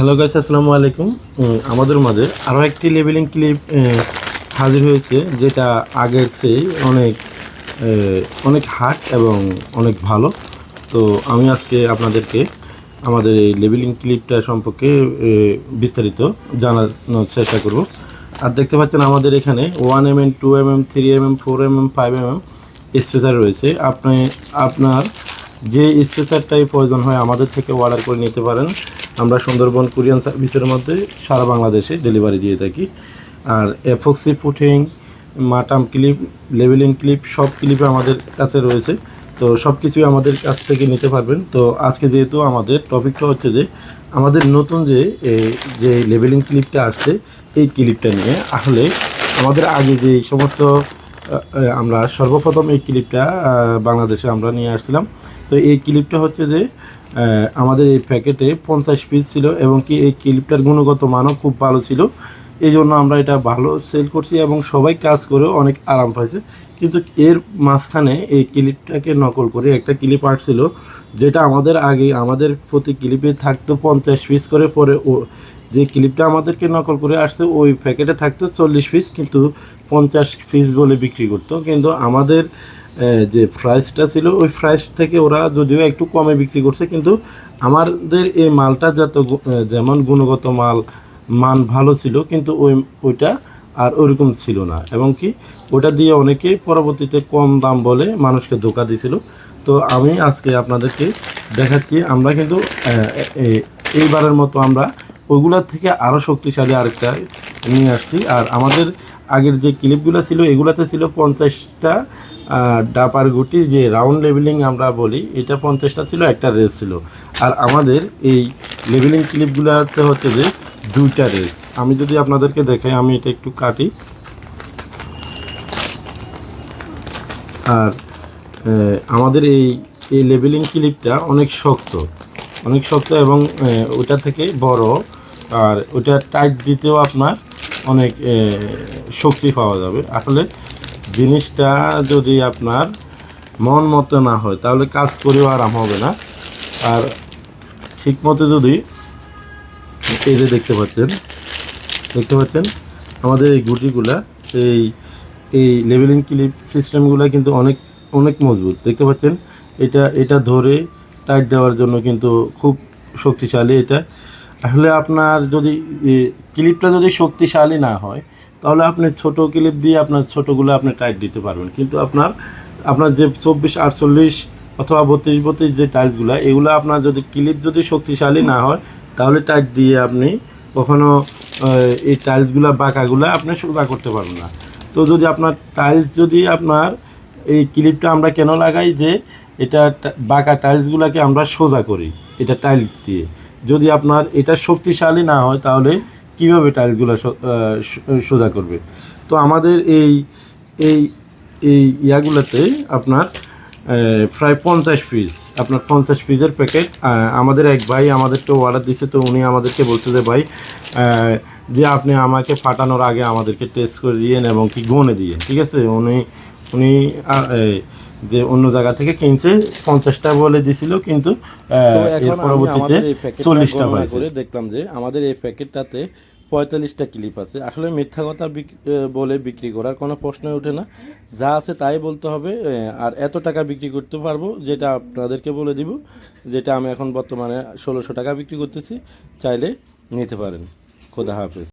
Hello guys আসসালামু আলাইকুম। আমাদের মাঝে আরও একটি লেবেলিং ক্লিপ হাজির হয়েছে, যেটা আগের চেয়ে অনেক অনেক হার্ড এবং অনেক ভালো। তো আমি আজকে আপনাদেরকে আমাদের এই লেবেলিং ক্লিপটা সম্পর্কে বিস্তারিত জানানোর চেষ্টা করব। আর দেখতে পাচ্ছেন আমাদের এখানে one M M two M M three M M four M M five M M spacer রয়েছে। আপনি, আপনার যে স্পেসারটাই প্রয়োজন হয় আমাদের থেকে অর্ডার করে নিতে পারেন। আমরা সুন্দরবন কুরিয়ান সার্ভিসের মধ্যে সারা বাংলাদেশে ডেলিভারি দিয়ে থাকি। আর এফক্সি ফুটিং মাটাম ক্লিপ লেভেলিং ক্লিপ সব ক্লিপে আমাদের কাছে রয়েছে। তো সব কিছুই আমাদের কাছ থেকে নিতে পারবেন। তো আজকে যেহেতু আমাদের টপিকটা হচ্ছে যে, আমাদের নতুন যে যে লেভেলিং ক্লিপটা আসছে, এই ক্লিপটা নিয়ে। আসলে আমাদের আগে যে সমস্ত আমরা সর্বপ্রথম এই ক্লিপটা বাংলাদেশে আমরা নিয়ে আসছিলাম। তো এই ক্লিপটা হচ্ছে যে আমাদের এই প্যাকেটে পঞ্চাশ পিস ছিল এবং কি এই ক্লিপটার গুণগত মানও খুব ভালো ছিল। এই জন্য আমরা এটা ভালো সেল করছি এবং সবাই কাজ করেও অনেক আরাম পাইছে। কিন্তু এর মাঝখানে এই ক্লিপটাকে নকল করে একটা ক্লিপ আসছিল, যেটা আমাদের আগে, আমাদের প্রতি ক্লিপে থাকতো পঞ্চাশ পিস করে, পরে ও যে ক্লিপটা আমাদেরকে নকল করে আসছে, ওই প্যাকেটে থাকতো চল্লিশ পিস কিন্তু পঞ্চাশ পিস বলে বিক্রি করতো। কিন্তু আমাদের যে প্রাইসটা ছিল, ওই প্রাইস থেকে ওরা যদিও একটু কমে বিক্রি করছে, কিন্তু আমাদের এই মালটা যত যেমন গুণগত মাল মান ভালো ছিল, কিন্তু ওই, ওইটা আর ওইরকম ছিল না। এবং কি, ওটা দিয়ে অনেকেই পরবর্তীতে কম দাম বলে মানুষকে ধোকা দিছিল তো আমি আজকে আপনাদেরকে দেখাচ্ছি, আমরা কিন্তু এইবারের মতো আমরা ওইগুলোর থেকে আরও শক্তিশালী আরেকটা নিয়ে আসছি। আর আমাদের আগের যে ক্লিপগুলো ছিল, এগুলাতে ছিল পঞ্চাশটা ডাপার গুটি, যে রাউন্ড লেভেলিং আমরা বলি, এটা পঞ্চাশটা ছিল, একটা রেস ছিল। আর আমাদের এই লেভেলিং ক্লিপগুলোতে হচ্ছে যে দুইটা রেস। আমি যদি আপনাদেরকে দেখাই, আমি এটা একটু কাটি। আর আমাদের এই এই লেভেলিং ক্লিপটা অনেক শক্ত। অনেক শক্ত এবং ওটা থেকে বড়। আর ওটা টাইট দিতেও আপনার অনেক শক্তি পাওয়া যাবে। আসলে জিনিসটা যদি আপনার মন মতো না হয়, তাহলে কাজ করেও আরাম হবে না। আর ঠিক মতো যদি এই যে দেখতে পাচ্ছেন দেখতে পাচ্ছেন? আমাদের এই গুটিগুলা, এই এই লেভেলিং ক্লিপ সিস্টেমগুলো কিন্তু অনেক অনেক মজবুত। দেখতে পাচ্ছেন? এটা এটা ধরে টাইট দেওয়ার জন্য কিন্তু খুব শক্তিশালী এটা। আসলে আপনার যদি ক্লিপটা যদি শক্তিশালী না হয়, তাহলে আপনি ছোট ক্লিপ দিয়ে আপনার ছোটোগুলো আপনি টাইট দিতে পারবেন। কিন্তু আপনার আপনার যে চব্বিশ, আটচল্লিশ অথবা বত্রিশ বত্রিশ যে টাইলসগুলো এগুলো আপনার যদি ক্লিপ যদি শক্তিশালী না হয় তাহলে টাইট দিয়ে আপনি কখনো এই টাইলসগুলো বাঁকাগুলো আপনি সোজা করতে পারবেন না। তো যদি আপনার টাইলস যদি আপনার এই ক্লিপটা আমরা কেন লাগাই যে, এটা বাঁকা টাইলসগুলোকে আমরা সোজা করি, এটা টাইল দিয়ে। যদি আপনার এটা শক্তিশালী না হয়, তাহলে কীভাবে টাইলসগুলো সোজা করবে? তো আমাদের এই এই এই ইয়াগুলোতে আপনার প্রায় পঞ্চাশ পিস আপনার পঞ্চাশ পিসের প্যাকেট আমাদের এক ভাই আমাদেরকে অর্ডার দিছে তো উনি আমাদেরকে বলছে যে ভাই যে আপনি আমাকে ফাটানোর আগে আমাদেরকে টেস্ট করে দিয়েন এবং কি গনে দিয়ে ঠিক আছে? উনি উনি যে অন্য জায়গা থেকে কিনছে পঞ্চাশটা বলে দিছিল কিন্তু এর পরবর্তীতে চল্লিশটা দেখলাম যে আমাদের এই প্যাকেটটাতে পঁয়তাল্লিশটা ক্লিপ আছে। আসলে মিথ্যা কথা বলে বিক্রি করার কোনো প্রশ্নই ওঠে না। যা আছে তাই বলতে হবে আর এত টাকা বিক্রি করতে পারব যেটা আপনাদেরকে বলে দিব, যেটা আমি এখন বর্তমানে ষোলোশো টাকা বিক্রি করতেছি, চাইলে নিতে পারেন। খোদা হাফেজ।